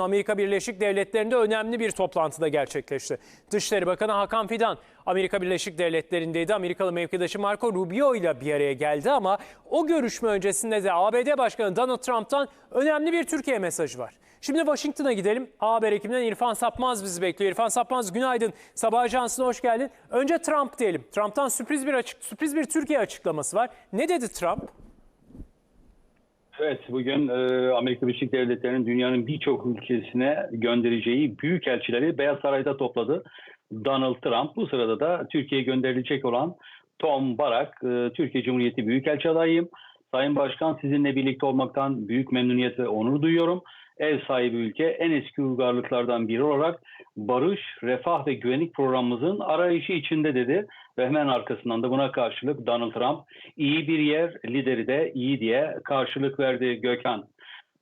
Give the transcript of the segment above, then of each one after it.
Amerika Birleşik Devletleri'nde önemli bir toplantıda gerçekleşti. Dışişleri Bakanı Hakan Fidan Amerika Birleşik Devletleri'ndeydi. Amerikalı mevkidaşı Marco Rubio ile bir araya geldi ama o görüşme öncesinde de ABD Başkanı Donald Trump'tan önemli bir Türkiye mesajı var. Şimdi Washington'a gidelim. A Haber ekibinden İrfan Sapmaz bizi bekliyor. İrfan Sapmaz günaydın. Sabah Ajansı'na hoş geldin. Önce Trump diyelim. Trump'tan sürpriz bir açık sürpriz bir Türkiye açıklaması var. Ne dedi Trump? Evet, bugün e, Amerika Birleşik Devletleri'nin dünyanın birçok ülkesine göndereceği büyük elçileri Beyaz Saray'da topladı. Donald Trump bu sırada da Türkiye'ye gönderilecek olan Tom Barak, e, Türkiye Cumhuriyeti Büyükelçi adayım. Sayın Başkan sizinle birlikte olmaktan büyük memnuniyet ve onur duyuyorum. Ev sahibi ülke en eski uygarlıklardan biri olarak barış, refah ve güvenlik programımızın arayışı içinde dedi. Ve hemen arkasından da buna karşılık Donald Trump iyi bir yer lideri de iyi diye karşılık verdi Gökhan.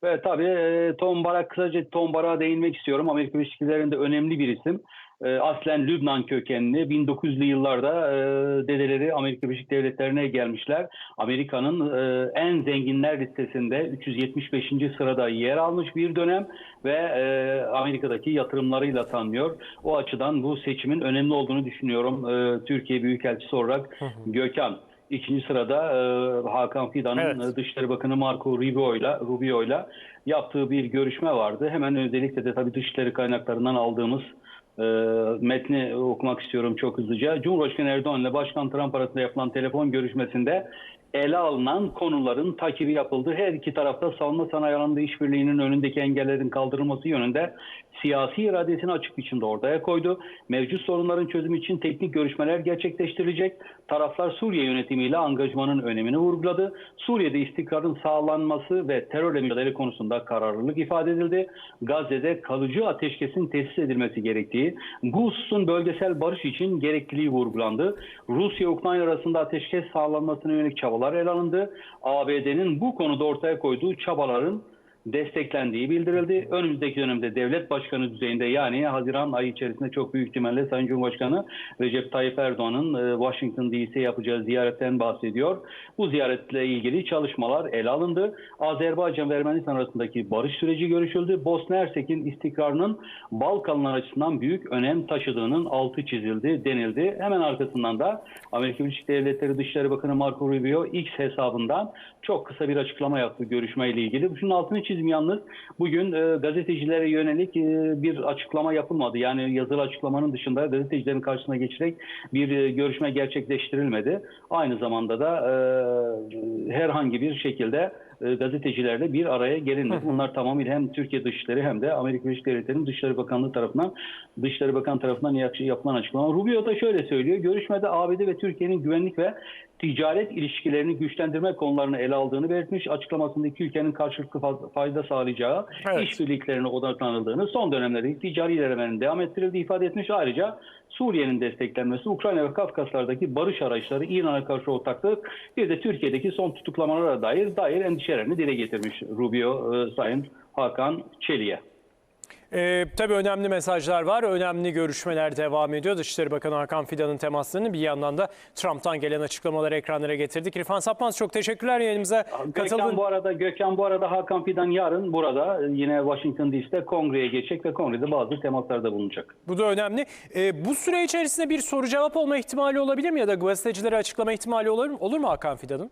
Ve tabii e, Tom Barak kısaca Tom Barak'a değinmek istiyorum. Amerika Birleşik Devletleri'nde önemli bir isim. E, Aslen Lübnan kökenli 1900'lü yıllarda e, dedeleri Amerika Birleşik Devletleri'ne gelmişler. Amerika'nın en zenginler listesinde 375. sırada yer almış bir dönem ve Amerika'daki yatırımlarıyla tanınıyor. O açıdan bu seçimin önemli olduğunu düşünüyorum. Türkiye Büyükelçisi olarak Gökhan. İkinci sırada e, Hakan Fidan'ın Evet. e, Dışişleri Bakanı Marco Rubio'yla Rubio'yla yaptığı bir görüşme vardı. Hemen özellikle de tabii dışişleri kaynaklarından aldığımız e, metni okumak istiyorum çok hızlıca. Cumhurbaşkanı Erdoğan ile Başkan Trump arasında yapılan telefon görüşmesinde ele alınan konuların takibi yapıldı. Her iki tarafta savunma sanayi alanında işbirliğinin önündeki engellerin kaldırılması yönünde siyasi iradesini açık biçimde ortaya koydu. Mevcut sorunların çözümü için teknik görüşmeler gerçekleştirilecek. Taraflar Suriye yönetimiyle angajmanın önemini vurguladı. Suriye'de istikrarın sağlanması ve terörle mücadele konusunda kararlılık ifade edildi. Gazze'de kalıcı ateşkesin tesis edilmesi gerektiği, bu hususun bölgesel barış için gerekliliği vurgulandı. Rusya-Ukrayna arasında ateşkes sağlanmasına yönelik çabalar ele alındı. ABD'nin bu konuda ortaya koyduğu çabaların desteklendiği bildirildi. Önümüzdeki dönemde devlet başkanı düzeyinde yani Haziran ayı içerisinde çok büyük ihtimalle Sayın Cumhurbaşkanı Recep Tayyip Erdoğan'ın e, Washington DC'ye yapacağı ziyaretten bahsediyor. Bu ziyaretle ilgili çalışmalar ele alındı. Azerbaycan ve Ermenistan arasındaki barış süreci görüşüldü. Bosna Hersek'in istikrarının Balkanlar açısından büyük önem taşıdığının altı çizildi, denildi. Hemen arkasından da Amerika Birleşik Devletleri Dışişleri Bakanı Marco Rubio X hesabından çok kısa bir açıklama yaptı görüşmeyle ilgili. Şunun altını çizim yalnız bugün e, gazetecilere yönelik e, bir açıklama yapılmadı. Yani yazılı açıklamanın dışında gazetecilerin karşısına geçerek bir e, görüşme gerçekleştirilmedi. Aynı zamanda da e, herhangi bir şekilde e, gazetecilerle bir araya gelinmedi. Bunlar tamamıyla hem Türkiye Dışişleri hem de Amerika Birleşik Devletleri'nin Dışişleri Bakanlığı tarafından Dışişleri Bakan tarafından yap- yapılan açıklama. Rubio da şöyle söylüyor. Görüşmede ABD ve Türkiye'nin güvenlik ve ticaret ilişkilerini güçlendirme konularını ele aldığını belirtmiş. Açıklamasında iki ülkenin karşılıklı fayda sağlayacağı Evet. işbirliklerine odaklanıldığını, son dönemlerde ticari ilerlemenin devam ettirildiği ifade etmiş. Ayrıca Suriye'nin desteklenmesi, Ukrayna ve Kafkaslardaki barış araçları, İran'a karşı ortaklık, bir de Türkiye'deki son tutuklamalara dair dair endişelerini dile getirmiş Rubio e, Sayın Hakan Çelik'e. Ee, tabii önemli mesajlar var, önemli görüşmeler devam ediyor. Dışişleri Bakanı Hakan Fidan'ın temaslarını bir yandan da Trump'tan gelen açıklamaları ekranlara getirdik. İrfan Sapmaz çok teşekkürler yayınımıza katıldın. bu arada Gökhan bu arada Hakan Fidan yarın burada e, yine Washington DC'de kongreye geçecek ve kongrede bazı temaslarda bulunacak. Bu da önemli. Ee, bu süre içerisinde bir soru cevap olma ihtimali olabilir mi ya da gazetecilere açıklama ihtimali olur olur mu Hakan Fidan'ın?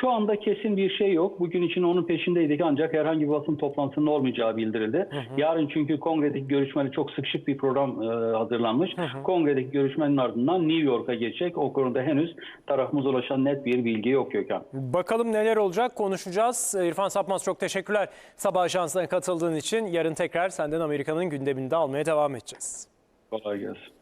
Şu anda kesin bir şey yok. Bugün için onun peşindeydik ancak herhangi bir basın toplantısının olmayacağı bildirildi. Yarın çünkü kongredeki görüşmeli çok sıkışık bir program e, hazırlanmış. Kongredeki görüşmenin ardından New York'a geçecek. O konuda henüz tarafımıza ulaşan net bir bilgi yok Gökhan. Bakalım neler olacak konuşacağız. Ee, İrfan Sapmaz çok teşekkürler Sabah Ajansı'na katıldığın için. Yarın tekrar senden Amerika'nın gündemini de almaya devam edeceğiz. Kolay gelsin.